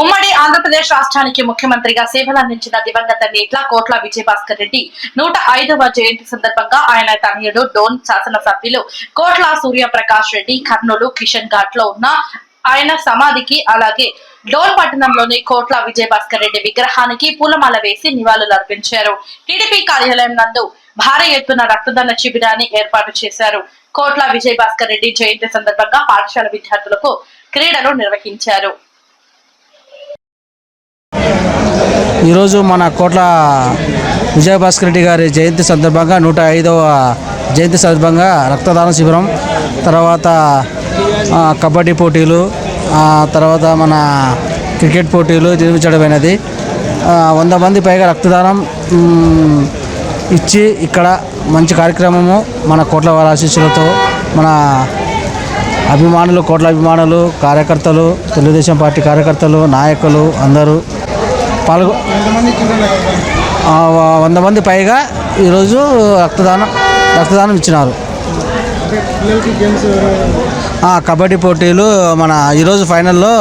ఉమ్మడి ఆంధ్రప్రదేశ్ రాష్ట్రానికి ముఖ్యమంత్రిగా సేవలందించిన దివంగత నేట్ల కోట్ల విజయభాస్కర్ రెడ్డి నూట ఐదవ జయంతి సందర్భంగా ఆయన తనయుడు డోన్ శాసనసభ్యులు కోట్ల సూర్యప్రకాష్ రెడ్డి కర్నూలు కిషన్ ఘాట్లో ఉన్న ఆయన సమాధికి అలాగే డోన్ పట్టణంలోని కోట్ల విజయభాస్కర్ రెడ్డి విగ్రహానికి పూలమాల వేసి నివాళులు అర్పించారు. టీడీపీ కార్యాలయం నందు భారీ ఎత్తున రక్తదాన శిబిరాన్ని ఏర్పాటు చేశారు. కోట్ల విజయభాస్కర్ రెడ్డి జయంతి సందర్భంగా పాఠశాల విద్యార్థులకు క్రీడలు నిర్వహించారు. ఈరోజు మన కోట్ల విజయభాస్కర్ రెడ్డి గారి జయంతి సందర్భంగా నూట ఐదవ జయంతి సందర్భంగా రక్తదాన శిబిరం తర్వాత కబడ్డీ పోటీలు తర్వాత మన క్రికెట్ పోటీలు నిర్మించడమైనది వంద మంది పైగా రక్తదానం ఇచ్చి ఇక్కడ మంచి కార్యక్రమము మన కోట్ల వారి ఆశీస్సులతో మన అభిమానులు కోట్ల అభిమానులు కార్యకర్తలు తెలుగుదేశం పార్టీ కార్యకర్తలు నాయకులు అందరూ పాల్గొ వంద మంది పైగా ఈరోజు రక్తదానం రక్తదానం ఇచ్చినారు. కబడ్డీ పోటీలు మన ఈరోజు ఫైనల్లో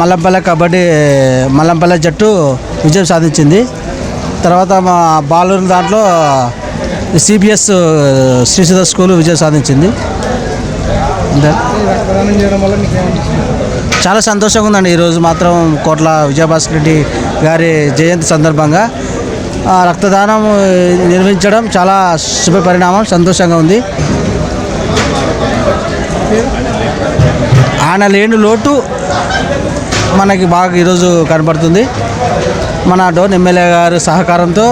మల్లంపల్లె కబడ్డీ మల్లంపల్లె జట్టు విజయం సాధించింది. తర్వాత మా బాలూరు దాంట్లో సిబిఎస్ శ్రీసుధ స్కూల్ విజయం సాధించింది. చాలా సంతోషంగా ఉందండి ఈరోజు మాత్రం కోట్ల విజయభాస్కర్ రెడ్డి గారి జయంతి సందర్భంగా ఆ, రక్తదానం నిర్వహించడం చాలా శుభ పరిణామం సంతోషంగా ఉంది ఆయన లేని లోటు మనకి బాగా ఈరోజు కనపడుతుంది మన డోన్ ఎమ్మెల్యే గారి సహకారంతో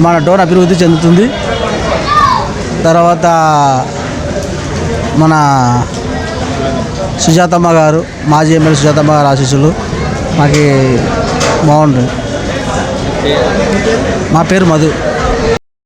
మన డోన్ అభివృద్ధి చెందుతుంది. తర్వాత మన సుజాతమ్మ గారు మాజీ ఎమ్మెల్యే సుజాతమ్మ గారు ఆశీస్సులు మాకు బాగుంటుంది మా పేరు మధు.